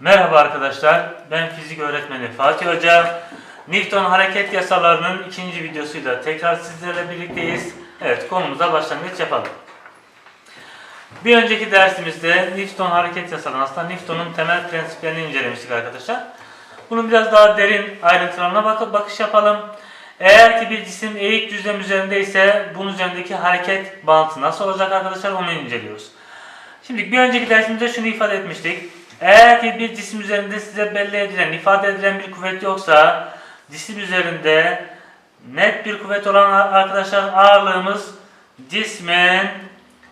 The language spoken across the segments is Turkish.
Merhaba arkadaşlar, ben fizik öğretmeni Fatih Hoca. Newton hareket yasalarının ikinci videosuyla tekrar sizlerle birlikteyiz. Evet, konumuza başlangıç yapalım. Bir önceki dersimizde Newton hareket yasalarının, aslında Newton'un temel prensiplerini incelemiştik arkadaşlar. Bunun biraz daha derin ayrıntılarına bakıp bakış yapalım. Eğer ki bir cisim eğik düzlem üzerindeyse bunun üzerindeki hareket bağıntısı nasıl olacak arkadaşlar onu inceliyoruz. Şimdi bir önceki dersimizde şunu ifade etmiştik. Eğer ki bir cisim üzerinde size belli edilen, ifade edilen bir kuvvet yoksa cisim üzerinde net bir kuvvet olan arkadaşlar ağırlığımız cismin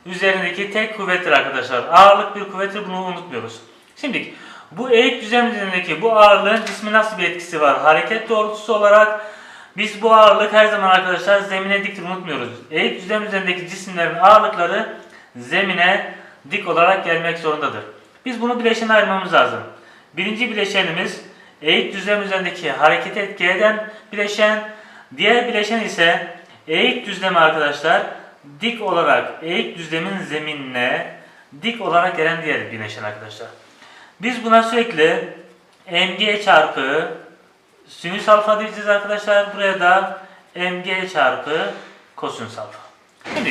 üzerindeki tek kuvvettir arkadaşlar. Ağırlık bir kuvvettir bunu unutmuyoruz. Şimdi bu eğik düzlem üzerindeki bu ağırlığın cisme nasıl bir etkisi var? Hareket doğrultusu olarak biz bu ağırlık her zaman arkadaşlar zemine diktir unutmuyoruz. Eğik düzlem üzerindeki cisimlerin ağırlıkları zemine dik olarak gelmek zorundadır. Biz bunu bileşene ayırmamız lazım. Birinci bileşenimiz eğik düzlem üzerindeki hareketi etki eden bileşen. Diğer bileşen ise eğik düzlemi arkadaşlar dik olarak eğik düzlemin zeminine dik olarak gelen diğer bileşen arkadaşlar. Biz buna sürekli mg çarpı sinüs alfa diyeceğiz arkadaşlar. Buraya da mg çarpı kosinüs alfa. Şimdi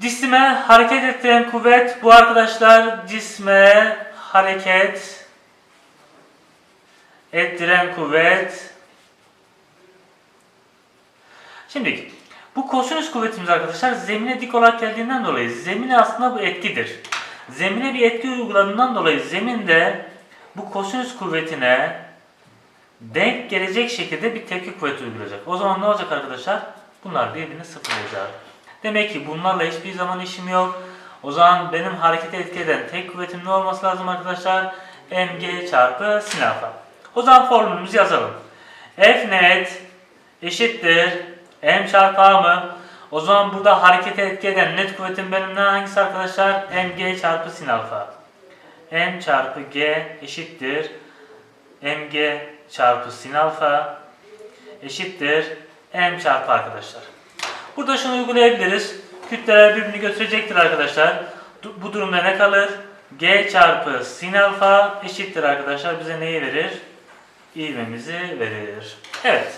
Cisme hareket ettiren kuvvet bu arkadaşlar cisme hareket ettiren kuvvet. Şimdi bu kosinüs kuvvetimiz arkadaşlar zemine dik olarak geldiğinden dolayı zemine aslında bu etkidir. Zemine bir etki uyguladığından dolayı zeminde bu kosinüs kuvvetine denk gelecek şekilde bir tepki kuvveti uygulayacak. O zaman ne olacak arkadaşlar? Bunlar birbirini sıfırlayacak. Demek ki bunlarla hiçbir zaman işim yok. O zaman benim harekete etki tek kuvvetim ne olması lazım arkadaşlar? mg çarpı sin alfa. O zaman formülümüzü yazalım. F net eşittir m çarpı a mı? O zaman burada harekete etki net kuvvetim benim ne hangisi arkadaşlar? mg çarpı sin alfa. m çarpı g eşittir mg çarpı sin alfa eşittir m çarpı arkadaşlar. Burada şunu uygulayabiliriz. Kütleler birbirini götürecektir arkadaşlar. Bu durumda ne kalır? G çarpı sin alfa eşittir arkadaşlar. Bize neyi verir? İvmemizi verir. Evet.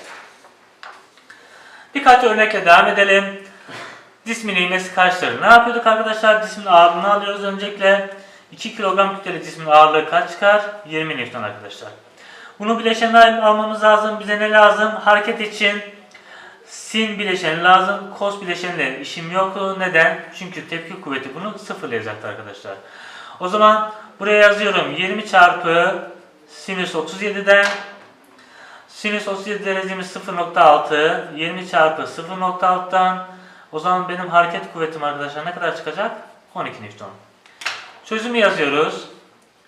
Birkaç örnekle devam edelim. Cismin ivmesi kaçtır? Ne yapıyorduk arkadaşlar? Cismin ağırlığını alıyoruz öncelikle. 2 kilogram kütleli cismin ağırlığı kaç çıkar? 20 Newton arkadaşlar. Bunu bileşenler almamız lazım. Bize ne lazım? Hareket için sin bileşeni lazım. Kos bileşenle işim yok. Neden? Çünkü tepki kuvveti bunu sıfırlayacaktı arkadaşlar. O zaman buraya yazıyorum. 20 çarpı sinüs 37'den sinüs 37 derecemiz 0.6 20 çarpı 0.6'dan o zaman benim hareket kuvvetim arkadaşlar ne kadar çıkacak? 12 Newton. Çözümü yazıyoruz.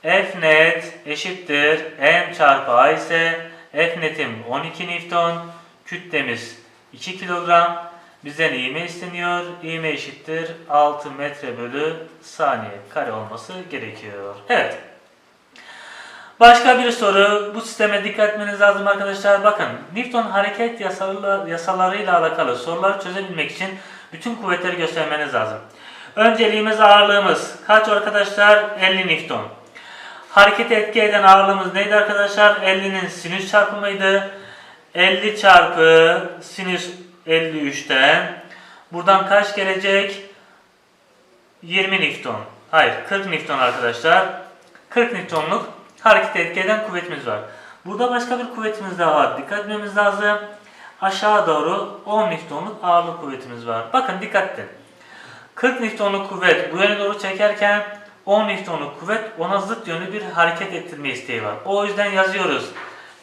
F net eşittir M çarpı A ise F netim 12 Newton. Kütlemiz 2 kilogram. Bizden iğme isteniyor. İğme eşittir 6 metre bölü saniye kare olması gerekiyor. Evet. Başka bir soru. Bu sisteme dikkat etmeniz lazım arkadaşlar. Bakın Newton hareket yasalarıyla, yasalarıyla alakalı soruları çözebilmek için bütün kuvvetleri göstermeniz lazım. Önceliğimiz ağırlığımız. Kaç arkadaşlar? 50 Newton. Hareket etki eden ağırlığımız neydi arkadaşlar? 50'nin sinüs çarpımıydı. 50 çarpı sinüs 53'ten buradan kaç gelecek? 20 Newton. Hayır 40 Newton arkadaşlar. 40 Newton'luk hareket etki eden kuvvetimiz var. Burada başka bir kuvvetimiz daha var. Dikkat etmemiz lazım. Aşağı doğru 10 Newton'luk ağırlık kuvvetimiz var. Bakın dikkat edin. 40 Newton'luk kuvvet bu yöne doğru çekerken 10 Newton'luk kuvvet ona zıt yönlü bir hareket ettirme isteği var. O yüzden yazıyoruz.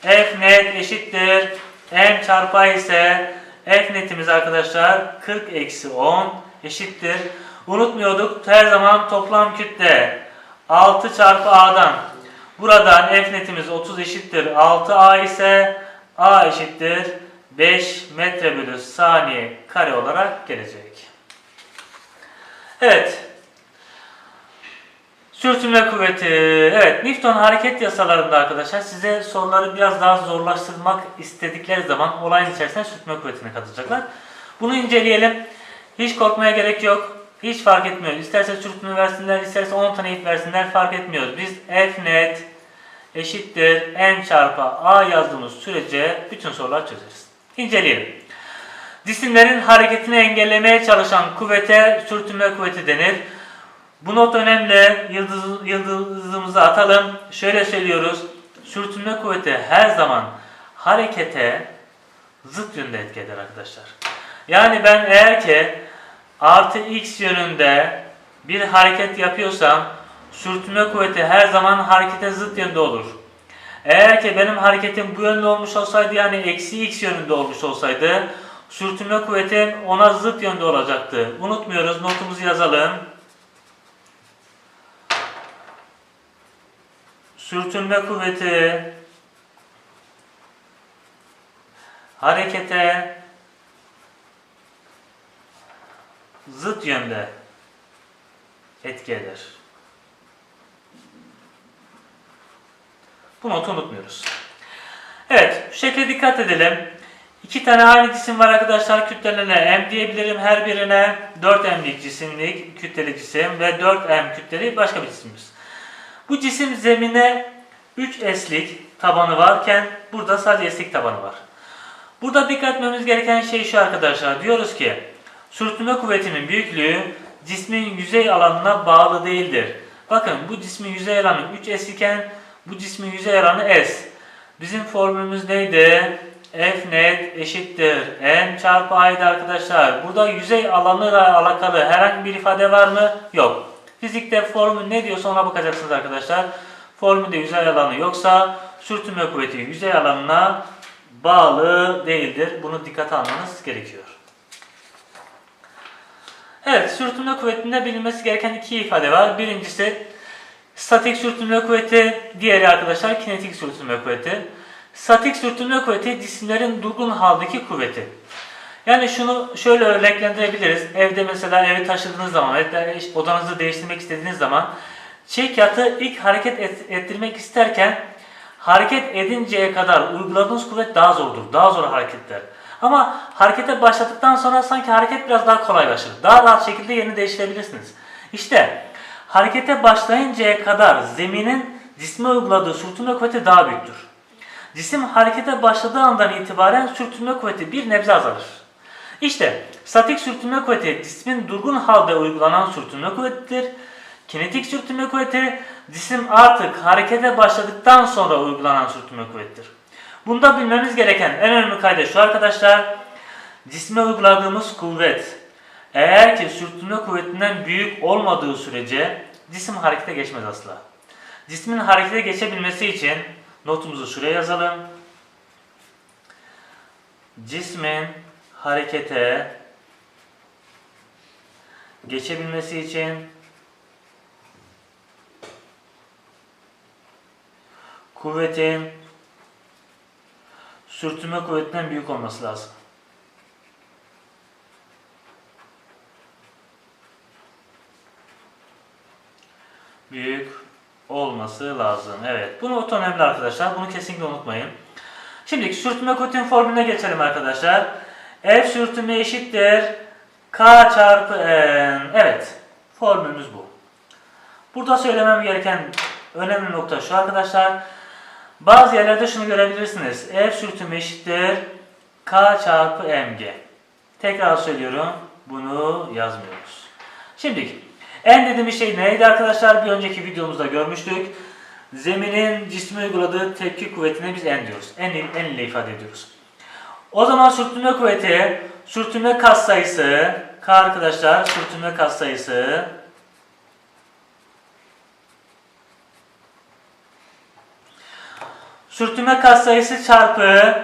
F net eşittir. M çarpı ise F netimiz arkadaşlar 40 eksi 10 eşittir. Unutmuyorduk her zaman toplam kütle 6 çarpı A'dan. Buradan F netimiz 30 eşittir. 6A ise A eşittir. 5 metre bölü saniye kare olarak gelecek. Evet. Sürtünme kuvveti. Evet, Newton hareket yasalarında arkadaşlar size soruları biraz daha zorlaştırmak istedikleri zaman olayın içerisine sürtünme kuvvetini katacaklar. Bunu inceleyelim. Hiç korkmaya gerek yok. Hiç fark etmiyor. İsterse sürtünme versinler, isterse 10 tane ip versinler fark etmiyor. Biz F net eşittir n çarpı a yazdığımız sürece bütün sorular çözeriz. İnceleyelim. Cisimlerin hareketini engellemeye çalışan kuvvete sürtünme kuvveti denir. Bu not önemli. Yıldız, yıldızımızı atalım. Şöyle söylüyoruz. Sürtünme kuvveti her zaman harekete zıt yönde etki eder arkadaşlar. Yani ben eğer ki artı x yönünde bir hareket yapıyorsam sürtünme kuvveti her zaman harekete zıt yönde olur. Eğer ki benim hareketim bu yönde olmuş olsaydı yani eksi x yönünde olmuş olsaydı sürtünme kuvveti ona zıt yönde olacaktı. Unutmuyoruz notumuzu yazalım. Sürtünme kuvveti harekete zıt yönde etki eder. Bu notu unutmuyoruz. Evet, şu şekle dikkat edelim. İki tane aynı cisim var arkadaşlar. Kütlelerine M diyebilirim. Her birine 4M'lik cisimlik kütleli cisim ve 4M kütleli başka bir cisimimiz. Bu cisim zemine 3S'lik tabanı varken burada sadece S'lik tabanı var. Burada dikkat etmemiz gereken şey şu arkadaşlar. Diyoruz ki sürtünme kuvvetinin büyüklüğü cismin yüzey alanına bağlı değildir. Bakın bu cismin yüzey alanı 3S iken bu cismin yüzey alanı S. Bizim formülümüz neydi? F net eşittir n çarpı a'ydı arkadaşlar. Burada yüzey alanıyla alakalı herhangi bir ifade var mı? Yok. Fizikte formül ne diyorsa ona bakacaksınız arkadaşlar. Formülde yüzey alanı yoksa sürtünme kuvveti yüzey alanına bağlı değildir. Bunu dikkate almanız gerekiyor. Evet, sürtünme kuvvetinde bilinmesi gereken iki ifade var. Birincisi statik sürtünme kuvveti, diğeri arkadaşlar kinetik sürtünme kuvveti. Statik sürtünme kuvveti cisimlerin durgun haldeki kuvveti. Yani şunu şöyle örneklendirebiliriz. Evde mesela evi taşıdığınız zaman, odanızı değiştirmek istediğiniz zaman çek yatı ilk hareket et- ettirmek isterken hareket edinceye kadar uyguladığınız kuvvet daha zordur. Daha zor hareketler. Ama harekete başladıktan sonra sanki hareket biraz daha kolaylaşır. Daha rahat şekilde yerini değiştirebilirsiniz. İşte harekete başlayıncaya kadar zeminin cisme uyguladığı sürtünme kuvveti daha büyüktür. Cisim harekete başladığı andan itibaren sürtünme kuvveti bir nebze azalır. İşte statik sürtünme kuvveti cismin durgun halde uygulanan sürtünme kuvvetidir. Kinetik sürtünme kuvveti cisim artık harekete başladıktan sonra uygulanan sürtünme kuvvetidir. Bunda bilmemiz gereken en önemli kayda şu arkadaşlar. Cisme uyguladığımız kuvvet eğer ki sürtünme kuvvetinden büyük olmadığı sürece cisim harekete geçmez asla. Cismin harekete geçebilmesi için notumuzu şuraya yazalım. Cismin harekete geçebilmesi için kuvvetin sürtünme kuvvetinden büyük olması lazım. Büyük olması lazım. Evet. Bu not önemli arkadaşlar. Bunu kesinlikle unutmayın. Şimdi sürtünme kuvvetinin formülüne geçelim arkadaşlar. F sürtünme eşittir K çarpı N. Evet. Formülümüz bu. Burada söylemem gereken önemli nokta şu arkadaşlar. Bazı yerlerde şunu görebilirsiniz. F sürtünme eşittir K çarpı mg. Tekrar söylüyorum. Bunu yazmıyoruz. Şimdi N dediğimiz şey neydi arkadaşlar? Bir önceki videomuzda görmüştük. Zeminin cisme uyguladığı tepki kuvvetine biz N diyoruz. N, N ile ifade ediyoruz. O zaman sürtünme kuvveti, sürtünme katsayısı, K arkadaşlar sürtünme katsayısı Sürtünme katsayısı çarpı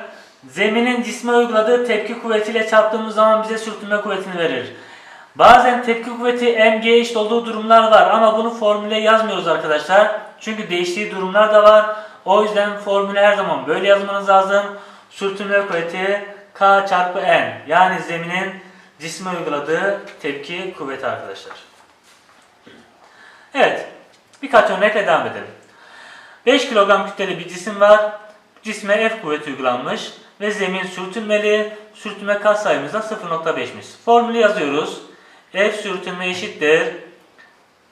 zeminin cisme uyguladığı tepki kuvvetiyle çarptığımız zaman bize sürtünme kuvvetini verir. Bazen tepki kuvveti mg eşit olduğu durumlar var ama bunu formüle yazmıyoruz arkadaşlar. Çünkü değiştiği durumlar da var. O yüzden formülü her zaman böyle yazmanız lazım. Sürtünme kuvveti k çarpı n yani zeminin cisme uyguladığı tepki kuvveti arkadaşlar. Evet birkaç örnekle devam edelim. 5 kilogram kütleli bir cisim var. Cisme F kuvveti uygulanmış ve zemin sürtünmeli. Sürtünme katsayımız da 0.5'miş. Formülü yazıyoruz. F sürtünme eşittir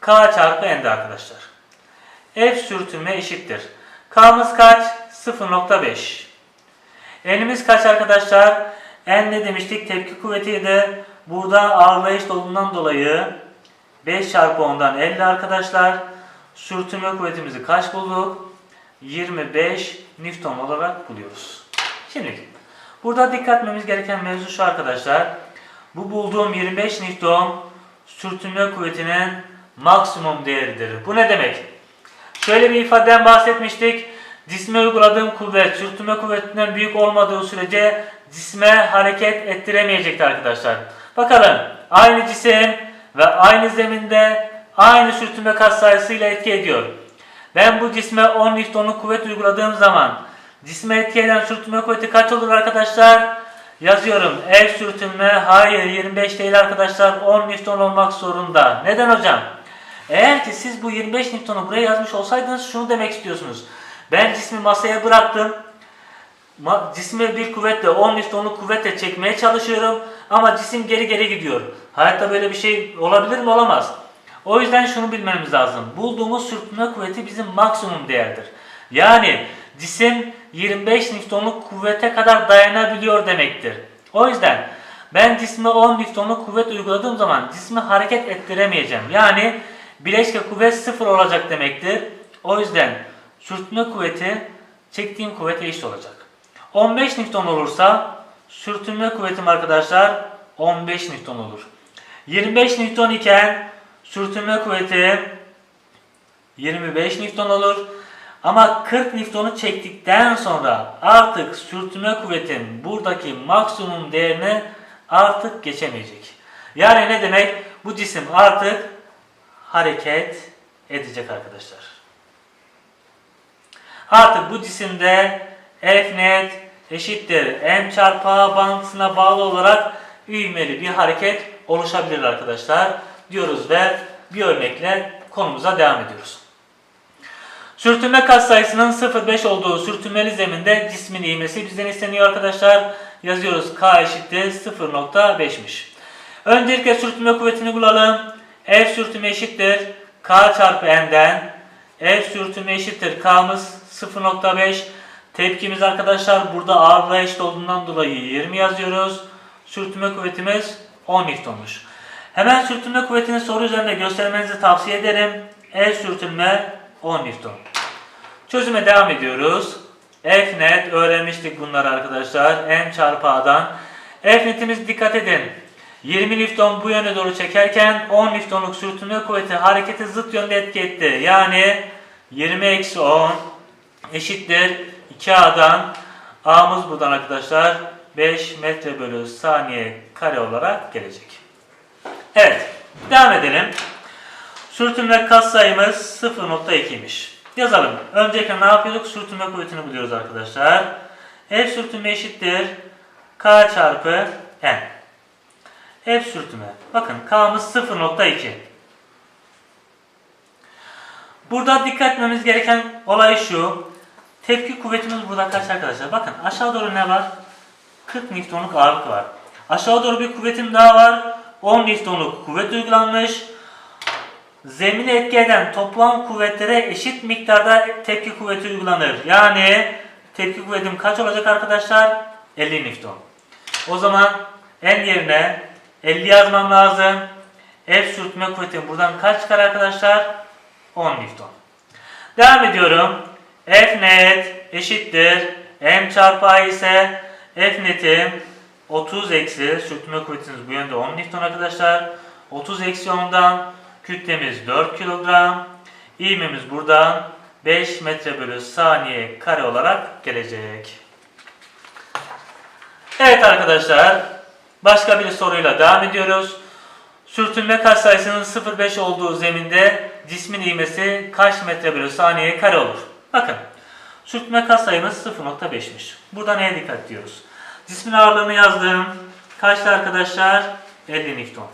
K çarpı N'de arkadaşlar. F sürtünme eşittir. K'mız kaç? 0.5. N'imiz kaç arkadaşlar? N ne demiştik? Tepki kuvvetiydi. Burada ağırlığa eşit olduğundan dolayı 5 çarpı 10'dan 50 arkadaşlar. Sürtünme kuvvetimizi kaç bulduk? 25 Newton olarak buluyoruz. Şimdi burada dikkat etmemiz gereken mevzu şu arkadaşlar. Bu bulduğum 25 Newton sürtünme kuvvetinin maksimum değeridir. Bu ne demek? Şöyle bir ifadeden bahsetmiştik. Cisme uyguladığım kuvvet sürtünme kuvvetinden büyük olmadığı sürece cisme hareket ettiremeyecektir arkadaşlar. Bakalım aynı cisim ve aynı zeminde aynı sürtünme katsayısıyla etki ediyor. Ben bu cisme 10 Newton'luk kuvvet uyguladığım zaman cisme etki eden sürtünme kuvveti kaç olur arkadaşlar? Yazıyorum. Ev sürtünme hayır 25 değil arkadaşlar 10 Newton olmak zorunda. Neden hocam? Eğer ki siz bu 25 Newton'u buraya yazmış olsaydınız şunu demek istiyorsunuz. Ben cismi masaya bıraktım. Cismi bir kuvvetle 10 Newton'luk kuvvetle çekmeye çalışıyorum ama cisim geri geri gidiyor. Hayatta böyle bir şey olabilir mi? Olamaz. O yüzden şunu bilmemiz lazım. Bulduğumuz sürtünme kuvveti bizim maksimum değerdir. Yani cisim 25 Newton'luk kuvvete kadar dayanabiliyor demektir. O yüzden ben cisme 10 Newton'luk kuvvet uyguladığım zaman cismi hareket ettiremeyeceğim. Yani bileşke kuvvet sıfır olacak demektir. O yüzden sürtünme kuvveti çektiğim kuvvete eşit olacak. 15 Newton olursa sürtünme kuvvetim arkadaşlar 15 Newton olur. 25 Newton iken sürtünme kuvveti 25 Newton olur. Ama 40 Newton'u çektikten sonra artık sürtünme kuvvetin buradaki maksimum değerini artık geçemeyecek. Yani ne demek? Bu cisim artık hareket edecek arkadaşlar. Artık bu cisimde F net eşittir M çarpı A bağıntısına bağlı olarak ivmeli bir hareket oluşabilir arkadaşlar diyoruz ve bir örnekle konumuza devam ediyoruz. Sürtünme katsayısının 0,5 olduğu sürtünmeli zeminde cismin ivmesi bizden isteniyor arkadaşlar. Yazıyoruz K eşittir 0.5'miş. Öncelikle sürtünme kuvvetini bulalım. F sürtünme eşittir K çarpı N'den. F sürtünme eşittir K'mız 0.5. Tepkimiz arkadaşlar burada ağırlığa eşit olduğundan dolayı 20 yazıyoruz. Sürtünme kuvvetimiz 10 Newton'muş. Hemen sürtünme kuvvetini soru üzerinde göstermenizi tavsiye ederim. F sürtünme 10 Newton. Çözüme devam ediyoruz. F net öğrenmiştik bunları arkadaşlar. M çarpı A'dan. F netimiz dikkat edin. 20 Newton bu yöne doğru çekerken 10 Newton'luk sürtünme kuvveti hareketi zıt yönde etki etti. Yani 20 eksi 10 eşittir 2A'dan. A'mız buradan arkadaşlar 5 metre bölü saniye kare olarak gelecek. Evet devam edelim. Sürtünme katsayımız 0.2'ymiş. Yazalım. Öncelikle ne yapıyorduk? Sürtünme kuvvetini buluyoruz arkadaşlar. F sürtünme eşittir. K çarpı N. F sürtünme. Bakın K'mız 0.2. Burada dikkat etmemiz gereken olay şu. Tepki kuvvetimiz burada kaç arkadaşlar? Bakın aşağı doğru ne var? 40 Newton'luk ağırlık var. Aşağı doğru bir kuvvetim daha var. 10 Newton'luk kuvvet uygulanmış. Zemine etki eden toplam kuvvetlere eşit miktarda tepki kuvveti uygulanır. Yani tepki kuvvetim kaç olacak arkadaşlar? 50 Newton. O zaman en yerine 50 yazmam lazım. F sürtünme kuvvetim buradan kaç çıkar arkadaşlar? 10 Newton. Devam ediyorum. F net eşittir. M çarpı A ise F netim 30 eksi sürtünme kuvvetiniz bu yönde 10 Newton arkadaşlar. 30 eksi 10'dan kütlemiz 4 kilogram. İğmemiz buradan 5 metre bölü saniye kare olarak gelecek. Evet arkadaşlar başka bir soruyla devam ediyoruz. Sürtünme katsayısının 0,5 olduğu zeminde cismin ivmesi kaç metre bölü saniye kare olur? Bakın sürtünme katsayımız 0,5'miş. Burada neye dikkat ediyoruz? Cismin ağırlığını yazdım. Kaçtı arkadaşlar? 50 Newton.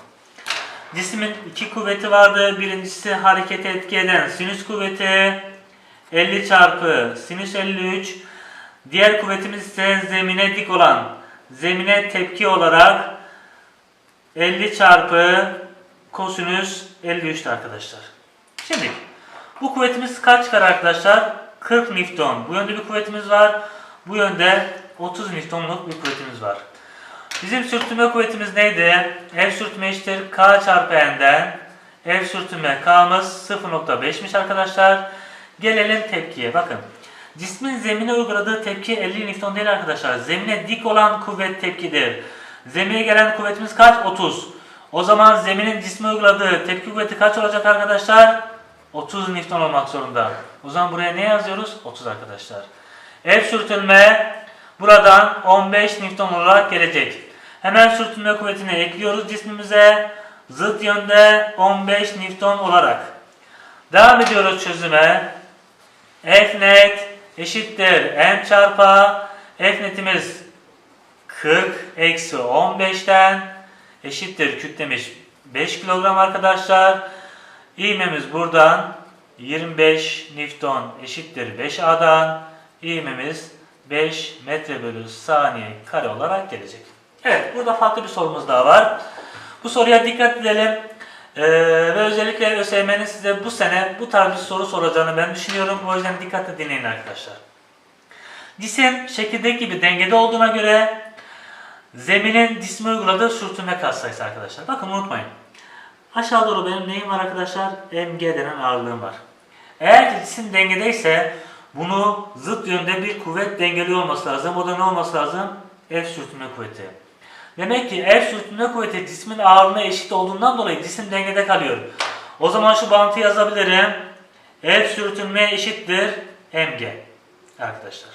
Cismin iki kuvveti vardı. Birincisi harekete etki eden sinüs kuvveti 50 çarpı sinüs 53. Diğer kuvvetimiz ise zemine dik olan zemine tepki olarak 50 çarpı kosinüs 53'tü arkadaşlar. Şimdi bu kuvvetimiz kaç çıkar arkadaşlar? 40 Newton. Bu yönde bir kuvvetimiz var. Bu yönde 30 Newton'luk bir kuvvetimiz var. Bizim sürtünme kuvvetimiz neydi? F sürtünme eşittir K çarpı N'den. F sürtünme K'mız 0.5'miş arkadaşlar. Gelelim tepkiye. Bakın. Cismin zemine uyguladığı tepki 50 Newton değil arkadaşlar. Zemine dik olan kuvvet tepkidir. Zemine gelen kuvvetimiz kaç? 30. O zaman zeminin cisme uyguladığı tepki kuvveti kaç olacak arkadaşlar? 30 Newton olmak zorunda. O zaman buraya ne yazıyoruz? 30 arkadaşlar. F sürtünme buradan 15 Newton olarak gelecek. Hemen sürtünme kuvvetini ekliyoruz cismimize. Zıt yönde 15 Newton olarak. Devam ediyoruz çözüme. F net eşittir M çarpı. F netimiz 40 eksi 15'ten eşittir kütlemiz 5 kilogram arkadaşlar. İğmemiz buradan 25 Newton eşittir 5A'dan. İğmemiz 5 metre bölü saniye kare olarak gelecek. Evet burada farklı bir sorumuz daha var. Bu soruya dikkat edelim. Ee, ve özellikle ÖSYM'nin size bu sene bu tarz bir soru soracağını ben düşünüyorum. O yüzden dikkatle dinleyin arkadaşlar. Cisim şekildeki gibi dengede olduğuna göre zeminin cisme uyguladığı sürtünme katsayısı arkadaşlar. Bakın unutmayın. Aşağı doğru benim neyim var arkadaşlar? mg denen ağırlığım var. Eğer ki cisim dengedeyse bunu zıt yönde bir kuvvet dengeliyor olması lazım. O da ne olması lazım? F sürtünme kuvveti. Demek ki F sürtünme kuvveti cismin ağırlığına eşit olduğundan dolayı cisim dengede kalıyor. O zaman şu bantı yazabilirim. F sürtünme eşittir mg. Arkadaşlar.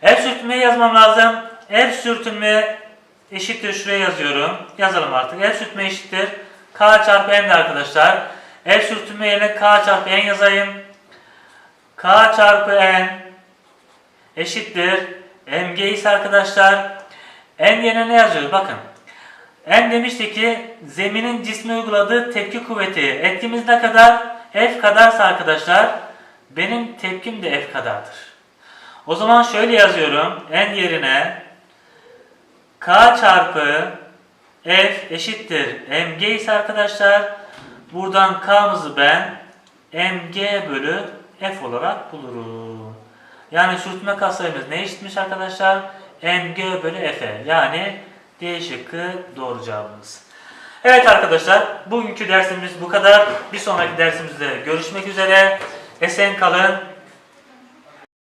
F sürtünmeyi yazmam lazım. F sürtünme eşittir şuraya yazıyorum. Yazalım artık. F sürtünme eşittir. K çarpı N'di arkadaşlar. F sürtünme yerine K çarpı N yazayım. K çarpı N eşittir. Mg ise arkadaşlar N yerine ne yazıyoruz? Bakın. N demişti ki zeminin cisme uyguladığı tepki kuvveti. Etkimiz ne kadar? F kadarsa arkadaşlar benim tepkim de F kadardır. O zaman şöyle yazıyorum. N yerine K çarpı F eşittir mg ise arkadaşlar buradan K'mızı ben mg bölü F olarak bulurum. Yani sürtünme katsayımız ne eşitmiş arkadaşlar? mg bölü F'e. Yani D şıkkı doğru cevabımız. Evet arkadaşlar bugünkü dersimiz bu kadar. Bir sonraki dersimizde görüşmek üzere. Esen kalın,